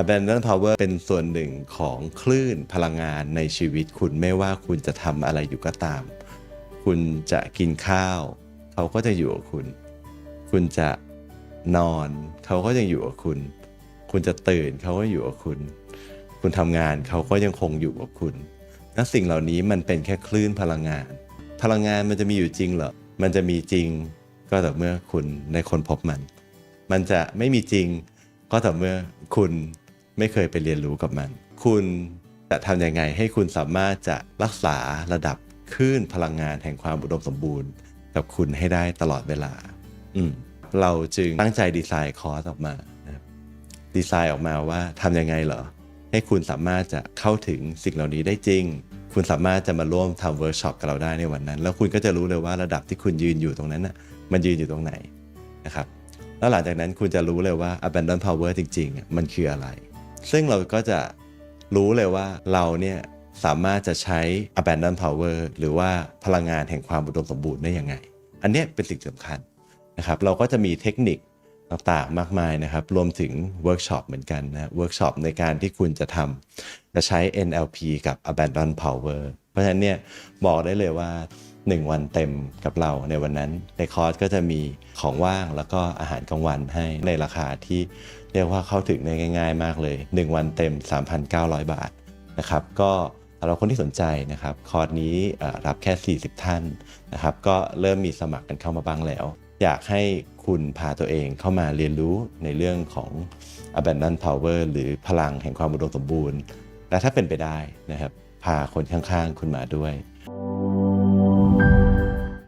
Abundant Power เป็นส่วนหนึ่งของคลื่นพลังงานในชีวิตคุณไม่ว่าคุณจะทำอะไรอยู่ก็ตาม คุณจะกินข้าว เขาก็จะอยู่กับคุณ คุณจะนอน เขาก็ยังอยู่กับคุณ คุณจะตื่นเขาก็อยู่กับคุณ คุณทำงานเขาก็ยังคงอยู่กับคุณและสิ่งเหล่านี้มันเป็นแค่คลื่นพลังงาน พลังงานมันจะมีอยู่จริงเหรอ มันจะมีจริงก็แต่อเมื่อคุณได้ค้นพบมัน มันจะไม่มีจริงก็แต่อเมื่อคุณ ไม่เคยไปเรียนรู้กับมัน คุณจะทำยังไงให้คุณสามารถจะรักษาระดับคลื่นพลังงานแห่งความอุดมสมบูรณ์ กับคุณให้ได้ตลอดเวลา อืมเราจึงตั้งใจดีไซน์คอร์สออกมานะครับดีไซน์ออกมาว่าทำยังไงเหรอ ให้คุณสามารถจะเข้าถึงสิ่งเหล่านี้ได้จริง คุณสามารถจะมาร่วมทำเวิร์กช็อปกับเราได้ในวันนั้น แล้วคุณก็จะรู้เลยว่าระดับที่คุณยืนอยู่ตรงนั้นน่ะมันยืนอยู่ตรงไหนนะครับแล้วหลังจากนั้นคุณจะรู้เลยว่า abandon power จริงๆอะมันคืออะไร ซึ่งเราก็จะรู้เลยว่าเราเนี่ยสามารถจะใช้ abandon power หรือว่าพลังงานแห่งความอุดมสมบูรณ์ได้ยังไง อันเนี้ยเป็นสิ่งสำคัญนะครับ เราก็จะมีเทคนิคต่างๆ มากมายนะครับ รวมถึงเวิร์กช็อปเหมือนกันนะ เวิร์กช็อปในการที่คุณจะทำจะใช้ NLP กับ abandon power เพราะฉะนั้นเนี่ยบอกได้เลยว่า 1 วันเต็มกับเราในวันนั้น ในคอร์สก็จะมีของว่างแล้วก็อาหารกลางวันให้ในราคาที่เรียกว่าเข้าถึงได้ง่าย ๆ มากเลย 1 วันเต็ม 3,900 บาทนะครับก็สำหรับคนที่สนใจนะครับคอร์สนี้รับแค่ 40 ท่านนะครับก็เริ่มมีสมัครกันเข้ามาบ้างแล้ว อยากให้คุณพาตัวเองเข้ามาเรียนรู้ในเรื่องของ abundant power หรือพลังแห่งความอุดมสมบูรณ์ และถ้าเป็นไปได้นะครับ พาคนข้างๆ คุณมาด้วย